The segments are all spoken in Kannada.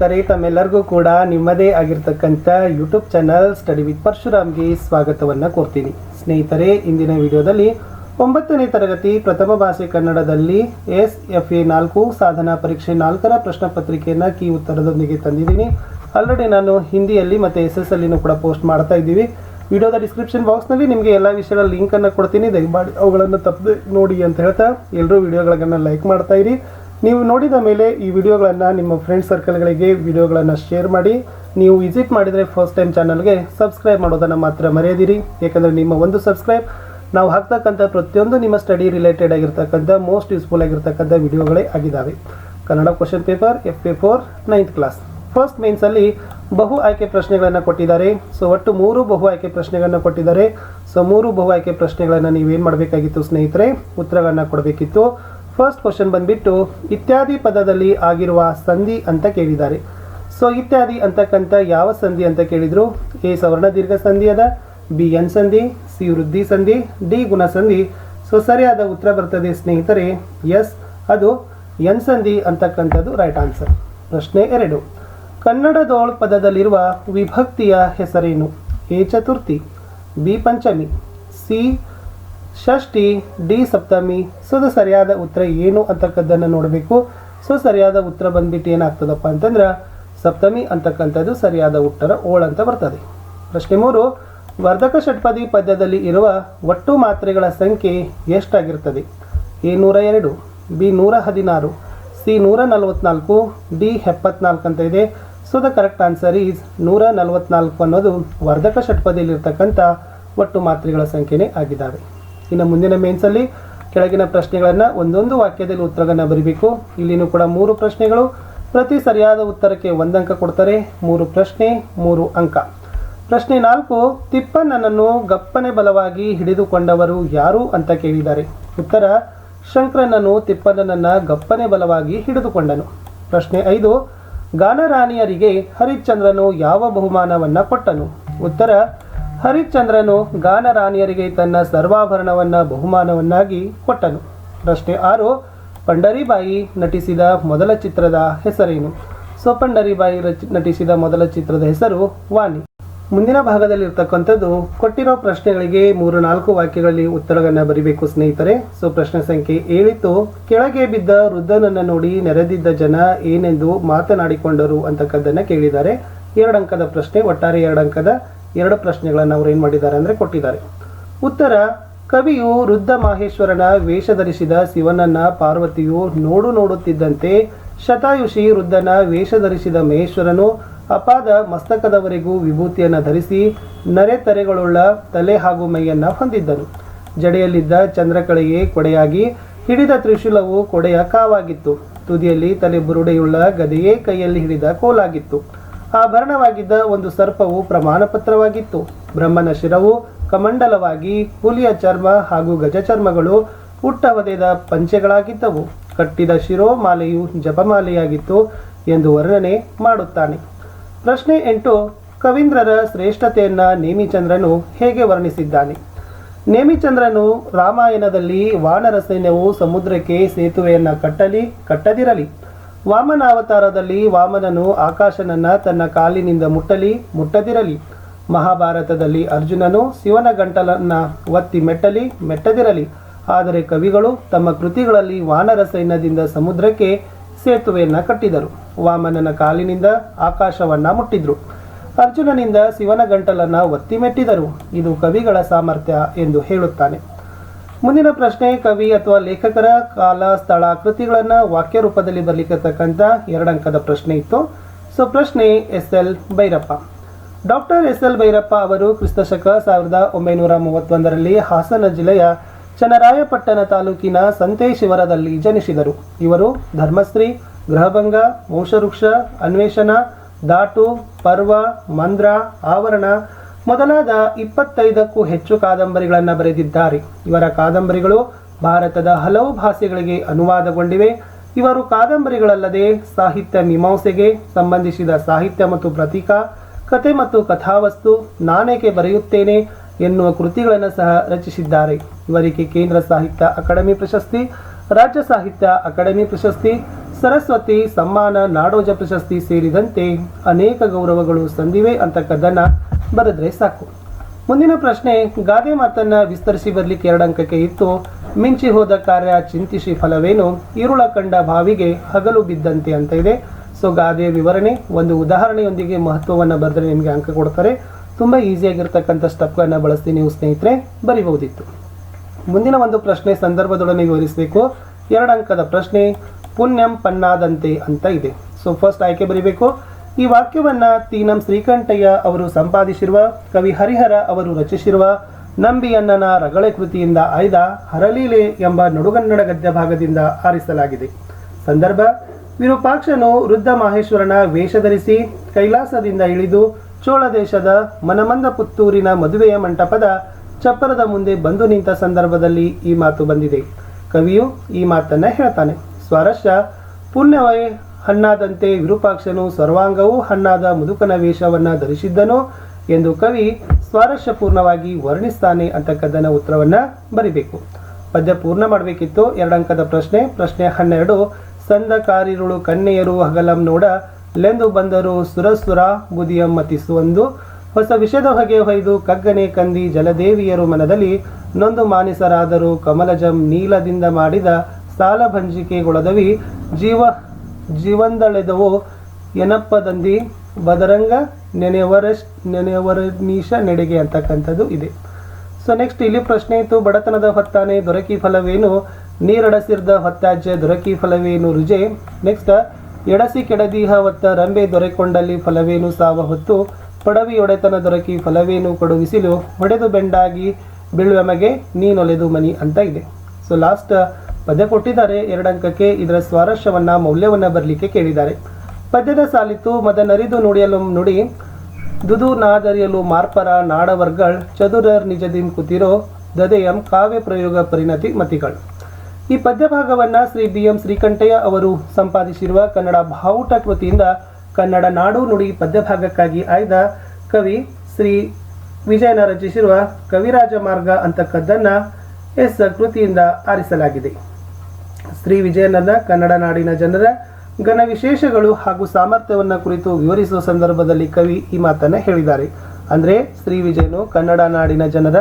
ಸರಿ ತಮ್ಮೆಲ್ಲರಿಗೂ ಕೂಡ ನಿಮ್ಮದೇ ಆಗಿರ್ತಕ್ಕಂಥ ಯೂಟ್ಯೂಬ್ ಚಾನಲ್ ಸ್ಟಡಿ ವಿತ್ ಪರಶುರಾಮ್ಗೆ ಸ್ವಾಗತವನ್ನು ಕೋರ್ತೀನಿ. ಸ್ನೇಹಿತರೆ, ಇಂದಿನ ವಿಡಿಯೋದಲ್ಲಿ ಒಂಬತ್ತನೇ ತರಗತಿ ಪ್ರಥಮ ಭಾಷೆ ಕನ್ನಡದಲ್ಲಿ ಎಸ್ ಎಫ್ ಎ ನಾಲ್ಕು, ಸಾಧನಾ ಪರೀಕ್ಷೆ ನಾಲ್ಕರ ಪ್ರಶ್ನೆ ಪತ್ರಿಕೆಯನ್ನು ಕೀ ಉತ್ತರದೊಂದಿಗೆ ತಂದಿದ್ದೀನಿ. ಆಲ್ರೆಡಿ ನಾನು ಹಿಂದಿಯಲ್ಲಿ ಮತ್ತು ಎಸ್ ಎಸ್ ಅಲ್ಲಿನೂ ಕೂಡ ಪೋಸ್ಟ್ ಮಾಡ್ತಾ ಇದ್ದೀವಿ. ವಿಡಿಯೋದ ಡಿಸ್ಕ್ರಿಪ್ಷನ್ ಬಾಕ್ಸ್ನಲ್ಲಿ ನಿಮಗೆ ಎಲ್ಲ ವಿಷಯಗಳ ಲಿಂಕನ್ನು ಕೊಡ್ತೀನಿ. ದಯಮಾಡಿ ಅವುಗಳನ್ನು ತಪ್ಪದೆ ನೋಡಿ ಅಂತ ಹೇಳ್ತಾ ಎಲ್ಲರೂ ವಿಡಿಯೋಗಳನ್ನು ಲೈಕ್ ಮಾಡ್ತಾ ಇರಿ. ನೀವು ನೋಡಿದ ಮೇಲೆ ಈ ವಿಡಿಯೋಗಳನ್ನು ನಿಮ್ಮ ಫ್ರೆಂಡ್ ಸರ್ಕಲ್ಗಳಿಗೆ ವಿಡಿಯೋಗಳನ್ನು ಶೇರ್ ಮಾಡಿ. ನೀವು ವಿಸಿಟ್ ಮಾಡಿದರೆ ಫಸ್ಟ್ ಟೈಮ್ ಚಾನಲ್ಗೆ ಸಬ್ಸ್ಕ್ರೈಬ್ ಮಾಡೋದನ್ನು ಮಾತ್ರ ಮರೆಯದಿರಿ. ಏಕೆಂದರೆ ನಿಮ್ಮ ಒಂದು ಸಬ್ಸ್ಕ್ರೈಬ್ ನಾವು ಹಾಕ್ತಕ್ಕಂಥ ಪ್ರತಿಯೊಂದು ನಿಮ್ಮ ಸ್ಟಡಿ ರಿಲೇಟೆಡ್ ಆಗಿರ್ತಕ್ಕಂಥ ಮೋಸ್ಟ್ ಯೂಸ್ಫುಲ್ ಆಗಿರ್ತಕ್ಕಂಥ ವಿಡಿಯೋಗಳೇ ಆಗಿದ್ದಾವೆ Kannada question paper F A four ninth class first ಮೇನ್ಸಲ್ಲಿ ಬಹು ಆಯ್ಕೆ ಪ್ರಶ್ನೆಗಳನ್ನು ಕೊಟ್ಟಿದ್ದಾರೆ. ಸೊ ಒಟ್ಟು ಮೂರು ಬಹು ಆಯ್ಕೆ ಪ್ರಶ್ನೆಗಳನ್ನು ಕೊಟ್ಟಿದ್ದಾರೆ. ಸೊ ಮೂರು ಬಹು ಆಯ್ಕೆ ಪ್ರಶ್ನೆಗಳನ್ನು ನೀವೇನು ಮಾಡಬೇಕಾಗಿತ್ತು ಸ್ನೇಹಿತರೆ? ಉತ್ತರಗಳನ್ನು ಕೊಡಬೇಕಿತ್ತು. ಫಸ್ಟ್ ಕ್ವಶನ್ ಬಂದ್ಬಿಟ್ಟು ಇತ್ಯಾದಿ ಪದದಲ್ಲಿ ಆಗಿರುವ ಸಂಧಿ ಅಂತ ಕೇಳಿದ್ದಾರೆ. ಸೊ ಇತ್ಯಾದಿ ಅಂತಕ್ಕಂಥ ಯಾವ ಸಂಧಿ ಅಂತ ಕೇಳಿದ್ರು? ಎ ಸವರ್ಣ ದೀರ್ಘ ಸಂಧಿ ಅದ, ಬಿ ಎನ್ ಸಂಧಿ, ಸಿ ವೃದ್ಧಿ ಸಂಧಿ, ಡಿ ಗುಣ ಸಂಧಿ. ಸೊ ಸರಿಯಾದ ಉತ್ತರ ಬರ್ತದೆ ಸ್ನೇಹಿತರೆ ಎಸ್ ಅದು ಎನ್ ಸಂಧಿ ಅಂತಕ್ಕಂಥದ್ದು ರೈಟ್ ಆನ್ಸರ್ ಪ್ರಶ್ನೆ ಎರಡು. ಕನ್ನಡದೋಳ್ ಪದದಲ್ಲಿರುವ ವಿಭಕ್ತಿಯ ಹೆಸರೇನು? ಎ ಚತುರ್ಥಿ, ಬಿ ಪಂಚಮಿ, ಸಿ ಷಷ್ಠಿ, ಡಿ ಸಪ್ತಮಿ ಸೊ ಸರಿಯಾದ ಉತ್ತರ ಏನು ಅಂತಕ್ಕದ್ದನ್ನು ನೋಡಬೇಕು. ಸೊ ಸರಿಯಾದ ಉತ್ತರ ಬಂದ್ಬಿಟ್ಟು ಏನಾಗ್ತದಪ್ಪ ಅಂತಂದ್ರೆ, ಸಪ್ತಮಿ ಅಂತಕ್ಕಂಥದ್ದು ಸರಿಯಾದ ಉತ್ತರ ಓಳ್ ಅಂತ ಬರ್ತದೆ. ಪ್ರಶ್ನೆ ಮೂರು, ವರ್ಧಕ ಷಟ್ಪದಿ ಪದ್ಯದಲ್ಲಿ ಇರುವ ಒಟ್ಟು ಮಾತ್ರೆಗಳ ಸಂಖ್ಯೆ ಎಷ್ಟಾಗಿರ್ತದೆ? ಎ ನೂರ ಎರಡು, ಬಿ ನೂರ ಹದಿನಾರು, ಸಿ ನೂರ ನಲವತ್ನಾಲ್ಕು, ಡಿ ಎಪ್ಪತ್ನಾಲ್ಕು ಅಂತ ಇದೆ. So the correct answer is ನೂರ ನಲವತ್ನಾಲ್ಕು ಅನ್ನೋದು ವರ್ಧಕ ಷಟ್ಪದಿಯಲ್ಲಿರ್ತಕ್ಕಂಥ ಒಟ್ಟು ಮಾತ್ರೆಗಳ ಸಂಖ್ಯೆನೇ ಆಗಿದ್ದಾವೆ. ಇನ್ನು ಮುಂದಿನ ಮೇನ್ಸಲ್ಲಿ ಕೆಳಗಿನ ಪ್ರಶ್ನೆಗಳನ್ನು ಒಂದೊಂದು ವಾಕ್ಯದಲ್ಲಿ ಉತ್ತರಗಳನ್ನು ಬರೀಬೇಕು. ಇಲ್ಲಿನೂ ಕೂಡ ಮೂರು ಪ್ರಶ್ನೆಗಳು. ಪ್ರತಿ ಸರಿಯಾದ ಉತ್ತರಕ್ಕೆ ಒಂದು ಅಂಕ ಕೊಡ್ತಾರೆ. ಮೂರು ಪ್ರಶ್ನೆ, ಮೂರು ಅಂಕ. ಪ್ರಶ್ನೆ ನಾಲ್ಕು, ತಿಪ್ಪಣ್ಣನನ್ನು ಗಪ್ಪನೆ ಬಲವಾಗಿ ಹಿಡಿದುಕೊಂಡವರು ಯಾರು ಅಂತ ಕೇಳಿದ್ದಾರೆ. ಉತ್ತರ, ಶಂಕರನನ್ನು ತಿಪ್ಪನನ್ನು ಗಪ್ಪನೆ ಬಲವಾಗಿ ಹಿಡಿದುಕೊಂಡನು. ಪ್ರಶ್ನೆ ಐದು ಗಾನರಾಣಿಯರಿಗೆ ಹರಿಶ್ಚಂದ್ರನು ಯಾವ ಬಹುಮಾನವನ್ನು ಕೊಟ್ಟನು? ಉತ್ತರ ಹರಿಶ್ಚಂದ್ರನು ಗಾನರಾಣಿಯರಿಗೆ ತನ್ನ ಸರ್ವಾಭರಣವನ್ನ ಬಹುಮಾನವನ್ನಾಗಿ ಕೊಟ್ಟನು. ಪ್ರಶ್ನೆ ಆರು, ಪಂಡರಿಬಾಯಿ ನಟಿಸಿದ ಮೊದಲ ಚಿತ್ರದ ಹೆಸರೇನು? ಸೊ ಪಂಡರಿಬಾಯಿ ನಟಿಸಿದ ಮೊದಲ ಚಿತ್ರದ ಹೆಸರು ವಾಣಿ ಮುಂದಿನ ಭಾಗದಲ್ಲಿರ್ತಕ್ಕಂಥದ್ದು ಕೊಟ್ಟಿರೋ ಪ್ರಶ್ನೆಗಳಿಗೆ ಮೂರು ನಾಲ್ಕು ವಾಕ್ಯಗಳಲ್ಲಿ ಉತ್ತರಗಳನ್ನು ಬರೀಬೇಕು ಸ್ನೇಹಿತರೆ. ಸೊ, ಪ್ರಶ್ನೆ ಸಂಖ್ಯೆ ಏಳಿತು ಕೆಳಗೆ ಬಿದ್ದ ವೃದ್ಧನನ್ನು ನೋಡಿ ನೆರೆದಿದ್ದ ಜನ ಏನೆಂದು ಮಾತನಾಡಿಕೊಂಡರು ಅಂತಕ್ಕದ್ದನ್ನು ಕೇಳಿದ್ದಾರೆ. ಎರಡು ಅಂಕದ ಪ್ರಶ್ನೆ, ಒಟ್ಟಾರೆ ಎರಡು ಅಂಕದ ಎರಡು ಪ್ರಶ್ನೆಗಳನ್ನು ಅವರು ಏನು ಮಾಡಿದ್ದಾರೆ ಅಂದರೆ ಕೊಟ್ಟಿದ್ದಾರೆ. ಉತ್ತರ, ಕವಿಯು ವೃದ್ಧ ಮಾಹೇಶ್ವರನ ವೇಷ ಧರಿಸಿದ ಶಿವನನ್ನ ಪಾರ್ವತಿಯು ನೋಡು ನೋಡುತ್ತಿದ್ದಂತೆ ಶತಾಯುಷಿ ವೃದ್ಧನ ವೇಷ ಧರಿಸಿದ ಮಹೇಶ್ವರನು ಅಪಾದ ಮಸ್ತಕದವರೆಗೂ ವಿಭೂತಿಯನ್ನು ಧರಿಸಿ ನರೆತರೆಗಳುಳ್ಳ ತಲೆ ಹಾಗೂ ಮೈಯನ್ನು ಹೊಂದಿದ್ದನು. ಜಡೆಯಲ್ಲಿದ್ದ ಚಂದ್ರಕಳೆಗೆ ಕೊಡೆಯಾಗಿ ಹಿಡಿದ ತ್ರಿಶೂಲವು ಕೊಡೆಯ ಕಾವಾಗಿತ್ತು. ತುದಿಯಲ್ಲಿ ತಲೆ ಬುರುಡೆಯುಳ್ಳ ಗದೆಯೇ ಕೈಯಲ್ಲಿ ಹಿಡಿದ ಕೋಲಾಗಿತ್ತು. ಆಭರಣವಾಗಿದ್ದ ಒಂದು ಸರ್ಪವು ಪ್ರಮಾಣ ಪತ್ರವಾಗಿತ್ತು. ಬ್ರಹ್ಮನ ಶಿರವು ಕಮಂಡಲವಾಗಿ ಹುಲಿಯ ಚರ್ಮ ಹಾಗೂ ಗಜಚರ್ಮಗಳು ಹುಟ್ಟ ಹೊದೆದ ಪಂಚೆಗಳಾಗಿದ್ದವು. ಕಟ್ಟಿದ ಶಿರೋಮಾಲೆಯು ಜಪಮಾಲೆಯಾಗಿತ್ತು ಎಂದು ವರ್ಣನೆ ಮಾಡುತ್ತಾನೆ. ಪ್ರಶ್ನೆ ಎಂಟು, ಕವೀಂದ್ರರ ಶ್ರೇಷ್ಠತೆಯನ್ನು ನೇಮಿಚಂದ್ರನು ಹೇಗೆ ವರ್ಣಿಸಿದ್ದಾನೆ? ನೇಮಿಚಂದ್ರನು ರಾಮಾಯಣದಲ್ಲಿ ವಾನರ ಸೈನ್ಯವು ಸಮುದ್ರಕ್ಕೆ ಸೇತುವೆಯನ್ನು ಕಟ್ಟಲಿ, ಕಟ್ಟದಿರಲಿ. ವಾಮನಾವತಾರದಲ್ಲಿ ವಾಮನನು ಆಕಾಶನನ್ನ ತನ್ನ ಕಾಲಿನಿಂದ ಮುಟ್ಟಲಿ, ಮುಟ್ಟದಿರಲಿ. ಮಹಾಭಾರತದಲ್ಲಿ ಅರ್ಜುನನು ಶಿವನ ಗಂಟಲನ್ನ ಒತ್ತಿ ಮೆಟ್ಟಲಿ, ಮೆಟ್ಟದಿರಲಿ. ಆದರೆ ಕವಿಗಳು ತಮ್ಮ ಕೃತಿಗಳಲ್ಲಿ ವಾನರ ಸೈನ್ಯದಿಂದ ಸಮುದ್ರಕ್ಕೆ ಸೇತುವೆಯನ್ನ ಕಟ್ಟಿದರು. ವಾಮನನ ಕಾಲಿನಿಂದ ಆಕಾಶವನ್ನ ಮುಟ್ಟಿದ್ರು. ಅರ್ಜುನನಿಂದ ಶಿವನ ಗಂಟಲನ್ನ ಒತ್ತಿ ಮೆಟ್ಟಿದರು. ಇದು ಕವಿಗಳ ಸಾಮರ್ಥ್ಯ ಎಂದು ಹೇಳುತ್ತಾನೆ. ಮುಂದಿನ ಪ್ರಶ್ನೆ, ಕವಿ ಅಥವಾ ಲೇಖಕರ ಕಾಲ ಸ್ಥಳ ಕೃತಿಗಳನ್ನು ವಾಕ್ಯ ರೂಪದಲ್ಲಿ ಬರಲಿಕ್ಕಿರ್ತಕ್ಕಂಥ ಎರಡಂಕದ ಪ್ರಶ್ನೆ ಇತ್ತು. ಸೊ ಪ್ರಶ್ನೆ S L Bhyrappa. Doctor S L Bhyrappa ಅವರು ಕ್ರಿಸ್ತಶಕ ಸಾವಿರದ ಒಂಬೈನೂರ ಮೂವತ್ತೊಂದರಲ್ಲಿ ಹಾಸನ ಜಿಲ್ಲೆಯ ಚನ್ನರಾಯಪಟ್ಟಣ ತಾಲೂಕಿನ ಸಂತೇಶಿವರದಲ್ಲಿ ಜನಿಸಿದರು. ಇವರು ಧರ್ಮಶ್ರೀ ಗೃಹಭಂಗ, ವಂಶವೃಕ್ಷ, ಅನ್ವೇಷಣ ದಾಟು ಪರ್ವ, ಮಂದ್ರ, ಆವರಣ ಮೊದಲಾದ ಇಪ್ಪತ್ತೈದಕ್ಕೂ ಹೆಚ್ಚು ಕಾದಂಬರಿಗಳನ್ನು ಬರೆದಿದ್ದಾರೆ. ಇವರ ಕಾದಂಬರಿಗಳು ಭಾರತದ ಹಲವು ಭಾಷೆಗಳಿಗೆ ಅನುವಾದಗೊಂಡಿವೆ. ಇವರು ಕಾದಂಬರಿಗಳಲ್ಲದೆ ಸಾಹಿತ್ಯ ಮೀಮಾಂಸೆಗೆ ಸಂಬಂಧಿಸಿದ ಸಾಹಿತ್ಯ ಮತ್ತು ಪ್ರತೀಕ, ಕತೆ ಮತ್ತು ಕಥಾವಸ್ತು ನಾನೇಕೆ ಬರೆಯುತ್ತೇನೆ ಎನ್ನುವ ಕೃತಿಗಳನ್ನು ಸಹ ರಚಿಸಿದ್ದಾರೆ. ಇವರಿಗೆ ಕೇಂದ್ರ ಸಾಹಿತ್ಯ ಅಕಾಡೆಮಿ ಪ್ರಶಸ್ತಿ, ರಾಜ್ಯ ಸಾಹಿತ್ಯ ಅಕಾಡೆಮಿ ಪ್ರಶಸ್ತಿ, ಸರಸ್ವತಿ ಸಮ್ಮಾನ ನಾಡೋಜ ಪ್ರಶಸ್ತಿ ಸೇರಿದಂತೆ ಅನೇಕ ಗೌರವಗಳು ಸಂದಿವೆ. ಅಂತಕ್ಕದ್ದನ್ನ ಬರೆದ್ರೆ ಸಾಕು. ಮುಂದಿನ ಪ್ರಶ್ನೆ, ಗಾದೆ ಮಾತನ್ನ ವಿಸ್ತರಿಸಿ ಬರಲಿಕ್ಕೆ ಎರಡು ಅಂಕಕ್ಕೆ ಇತ್ತು. ಮಿಂಚಿ ಹೋದ ಕಾರ್ಯ ಚಿಂತಿಸಿ ಫಲವೇನು? ಈರುಳ ಕಂಡ ಬಾವಿಗೆ ಹಗಲು ಬಿದ್ದಂತೆ ಅಂತ ಇದೆ. ಸೊ ಗಾದೆಯ ವಿವರಣೆ, ಒಂದು ಉದಾಹರಣೆಯೊಂದಿಗೆ ಮಹತ್ವವನ್ನು ಬರೆದ್ರೆ ನಿಮಗೆ ಅಂಕ ಕೊಡ್ತಾರೆ. ತುಂಬ ಈಸಿಯಾಗಿರ್ತಕ್ಕಂಥ ಸ್ಟೆಪ್ಗಳನ್ನು ಬಳಸ್ತೀನಿ ನೀವು ಸ್ನೇಹಿತರೆ, ಬರಿಬಹುದಿತ್ತು. ಮುಂದಿನ ಒಂದು ಪ್ರಶ್ನೆ ಸಂದರ್ಭದೊಡನೆ ವಿವರಿಸಬೇಕು. ಎರಡು ಅಂಕದ ಪ್ರಶ್ನೆ, ಪುಣ್ಯಂ ಪನ್ನಾದಂತೆ ಅಂತ ಇದೆ. ಸೊ ಫಸ್ಟ್ ಆಯ್ಕೆ ಬರಿಬೇಕು. ಈ ವಾಕ್ಯವನ್ನ ತೀನಂ ಶ್ರೀಕಂಠಯ್ಯ ಅವರು ಸಂಪಾದಿಸಿರುವ, ಕವಿ ಹರಿಹರ ಅವರು ರಚಿಸಿರುವ ನಂಬಿಯನ್ನನ ರಗಳೆ ಕೃತಿಯಿಂದ ಆಯ್ದ ಹರಲೀಲೆ ಎಂಬ ನಡುಗನ್ನಡ ಗದ್ಯ ಭಾಗದಿಂದ ಆರಿಸಲಾಗಿದೆ. ಸಂದರ್ಭ, ವಿರೂಪಾಕ್ಷನು ವೃದ್ಧ ಮಹೇಶ್ವರನ ವೇಷ ಧರಿಸಿ ಕೈಲಾಸದಿಂದ ಇಳಿದು ಚೋಳ ದೇಶದ ಮನಮಂದ ಪುತ್ತೂರಿನ ಮದುವೆಯ ಮಂಟಪದ ಚಪ್ಪರದ ಮುಂದೆ ಬಂದು ನಿಂತ ಸಂದರ್ಭದಲ್ಲಿ ಈ ಮಾತು ಬಂದಿದೆ. ಕವಿಯು ಈ ಮಾತನ್ನ ಹೇಳ್ತಾನೆ. ಸ್ವಾರಸ್ಯ, ಪುಣ್ಯವೇ ಹಣ್ಣಾದಂತೆ ವಿರೂಪಾಕ್ಷನು ಸರ್ವಾಂಗವೂ ಹಣ್ಣಾದ ಮುದುಕನ ವೇಷವನ್ನ ಧರಿಸಿದ್ದನು ಎಂದು ಕವಿ ಸ್ವಾರಸ್ಯಪೂರ್ಣವಾಗಿ ವರ್ಣಿಸ್ತಾನೆ ಅಂತಕ್ಕದ್ದನ್ನ ಉತ್ತರವನ್ನ ಬರಿಬೇಕು. ಪದ್ಯ ಪೂರ್ಣ ಮಾಡಬೇಕಿತ್ತು. ಎರಡಂಕದ ಪ್ರಶ್ನೆ. ಪ್ರಶ್ನೆ ಹನ್ನೆರಡು. ಸಂದ ಕಾರಿರುಳು ಕನ್ನೆಯರು ಹಗಲಂ ನೋಡ ಲೆಂದು ಬಂದರು ಸುರಸುರ ಬುದಿಯಂ ಮತಿಸುವಂದು ಹೊಸ ವಿಷದ ಹೊಗೆ ಹೊಯ್ದು ಕಗ್ಗನೆ ಕಂದಿ ಜಲದೇವಿಯರು ಮನದಲ್ಲಿ ನೊಂದು ಮಾನಿಸರಾದರು ಕಮಲಜಂ ನೀಲದಿಂದ ಮಾಡಿದ ಸಾಲ ಭಂಜಿಕೆಗೊಳದವಿ. ಜೀವ ಜೀವಂದಳೆದವು. ಎನಪ್ಪದಂದಿ ಬದರಂಗ ನೆನೆಯವರಶ್ ನೆನೆವರನೀಶ ನೆಡೆಗೆ ಅಂತಕ್ಕಂಥದ್ದು ಇದೆ. ಸೊ ನೆಕ್ಸ್ಟ್ ಇಲ್ಲಿ ಪ್ರಶ್ನೆ ಇತ್ತು, ಬಡತನದ ಹೊತ್ತಾನೆ ದೊರಕಿ ಫಲವೇನು? ನೀರಡಸಿರ್ದ ಹೊತ್ತಾಜ್ಯ ದೊರಕಿ ಫಲವೇನು ರುಜೆ? ನೆಕ್ಸ್ಟ್ ಎಡಸಿ ಕೆಡದೀಹ ಹೊತ್ತ ರಂಬೆ ದೊರೆಕೊಂಡಲ್ಲಿ ಫಲವೇನು ಸಾವ ಹೊತ್ತು? ಪಡವಿ ಒಡೆತನ ದೊರಕಿ ಫಲವೇನು ಕೊಡುವಿಸಿಲು ಹೊಡೆದು ಬೆಂಡಾಗಿ ಬೀಳುವೆಮಗೆ ನೀನೊಲೆದು ಮನಿ ಅಂತ ಇದೆ. ಸೊ ಲಾಸ್ಟ್ ಪದ್ಯ ಕೊಟ್ಟಿದ್ದಾರೆ. ಎರಡು ಅಂಕಕ್ಕೆ ಇದರ ಸ್ವಾರಸ್ಯವನ್ನ, ಮೌಲ್ಯವನ್ನ ಬರಲಿಕ್ಕೆ ಕೇಳಿದ್ದಾರೆ. ಪದ್ಯದ ಸಾಲಿತು ಮದನರಿದು ನುಡಿಯಲು ನುಡಿ, ದುದು ನಾದರಿಯಲು ಮಾರ್ಪರ ನಾಡವರ್ಗಳ್, ಚದುರರ್ ನಿಜದಿಂ ಕುತಿರೋ, ದದೆಯಂ ಕಾವ್ಯ ಪ್ರಯೋಗ ಪರಿಣತಿ ಮತಿಗಳು. ಈ ಪದ್ಯ ಭಾಗವನ್ನ ಶ್ರೀ ಬಿ ಎಂ ಶ್ರೀಕಂಠಯ್ಯ ಅವರು ಸಂಪಾದಿಸಿರುವ ಕನ್ನಡ ಬಾವುಟ ಕೃತಿಯಿಂದ ಕನ್ನಡ ನಾಡು ನುಡಿ ಪದ್ಯ ಭಾಗಕ್ಕಾಗಿ ಆಯ್ದ ಕವಿ ಶ್ರೀ ವಿಜಯನ ರಚಿಸಿರುವ ಕವಿರಾಜ ಮಾರ್ಗ ಅಂತಕ್ಕದ್ದನ್ನ ಎಸ್ ಕೃತಿಯಿಂದ ಆರಿಸಲಾಗಿದೆ. ಶ್ರೀ ವಿಜಯನನ್ನ ಕನ್ನಡ ನಾಡಿನ ಜನರ ಘನ ವಿಶೇಷಗಳು ಹಾಗೂ ಸಾಮರ್ಥ್ಯವನ್ನ ಕುರಿತು ವಿವರಿಸುವ ಸಂದರ್ಭದಲ್ಲಿ ಕವಿ ಈ ಮಾತನ್ನ ಹೇಳಿದ್ದಾರೆ. ಅಂದ್ರೆ ಶ್ರೀ ವಿಜಯನು ಕನ್ನಡ ನಾಡಿನ ಜನರ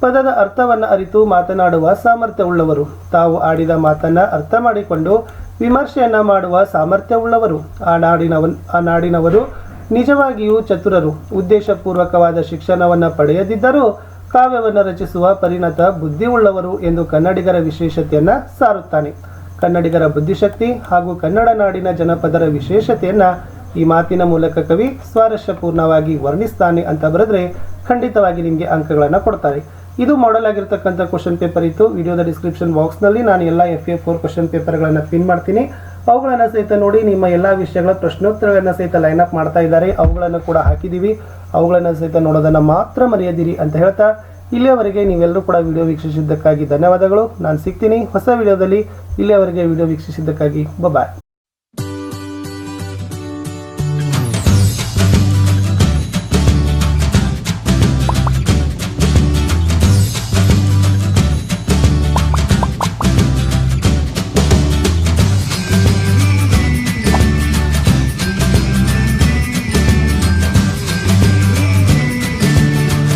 ಪದದ ಅರ್ಥವನ್ನ ಅರಿತು ಮಾತನಾಡುವ ಸಾಮರ್ಥ್ಯವುಳ್ಳವರು. ತಾವು ಆಡಿದ ಮಾತನ್ನ ಅರ್ಥ ಮಾಡಿಕೊಂಡು ವಿಮರ್ಶೆಯನ್ನ ಮಾಡುವ ಸಾಮರ್ಥ್ಯವುಳ್ಳವರು. ಆ ನಾಡಿನವ ಆ ನಾಡಿನವರು ನಿಜವಾಗಿಯೂ ಚತುರರು. ಉದ್ದೇಶಪೂರ್ವಕವಾದ ಶಿಕ್ಷಣವನ್ನ ಪಡೆಯದಿದ್ದರೂ ಕಾವ್ಯವನ್ನು ರಚಿಸುವ ಪರಿಣತ ಬುದ್ಧಿಯುಳ್ಳವರು ಎಂದು ಕನ್ನಡಿಗರ ವಿಶೇಷತೆಯನ್ನು ಸಾರುತ್ತಾನೆ. ಕನ್ನಡಿಗರ ಬುದ್ಧಿಶಕ್ತಿ ಹಾಗೂ ಕನ್ನಡ ನಾಡಿನ ಜನಪದರ ವಿಶೇಷತೆಯನ್ನು ಈ ಮಾತಿನ ಮೂಲಕ ಕವಿ ಸ್ವಾರಸ್ಯಪೂರ್ಣವಾಗಿ ವರ್ಣಿಸ್ತಾನೆ ಅಂತ ಬರೆದ್ರೆ ಖಂಡಿತವಾಗಿ ನಿಮಗೆ ಅಂಕಗಳನ್ನು ಕೊಡ್ತಾರೆ. ಇದು ಮಾಡಲ್ ಆಗಿರ್ತಕ್ಕಂಥ ಕ್ವಶನ್ ಪೇಪರ್ ಇತ್ತು. ವಿಡಿಯೋದ ಡಿಸ್ಕ್ರಿಪ್ಷನ್ ಬಾಕ್ಸ್ನಲ್ಲಿ ನಾನು ಎಲ್ಲ ಎಫ್ ಎ ಫೋರ್ ಕ್ವಶನ್ ಪೇಪರ್ಗಳನ್ನು ಪಿನ್ ಮಾಡ್ತೀನಿ. ಅವುಗಳನ್ನು ಸಹಿತ ನೋಡಿ ನಿಮ್ಮ ಎಲ್ಲ ವಿಷಯಗಳ ಪ್ರಶ್ನೋತ್ತರಗಳನ್ನು ಸಹಿತ ಲೈನ್ ಅಪ್ ಮಾಡ್ತಾ ಇದ್ದಾರೆ. ಅವುಗಳನ್ನು ಕೂಡ ಹಾಕಿದ್ದೀವಿ ಅವುಗಳನ್ನು ಸಹಿತ ನೋಡೋದನ್ನು ಮಾತ್ರ ಮರೆಯದಿರಿ ಅಂತ ಹೇಳ್ತಾ ಇಲ್ಲಿಯವರೆಗೆ ನೀವೆಲ್ಲರೂ ಕೂಡ ವಿಡಿಯೋ ವೀಕ್ಷಿಸಿದ್ದಕ್ಕಾಗಿ ಧನ್ಯವಾದಗಳು. ನಾನು ಸಿಗ್ತೀನಿ. ಹೊಸ ವಿಡಿಯೋದಲ್ಲಿ ಇಲ್ಲಿಯವರೆಗೆ ವಿಡಿಯೋ ವೀಕ್ಷಿಸಿದ್ದಕ್ಕಾಗಿ. ಬಾಯ್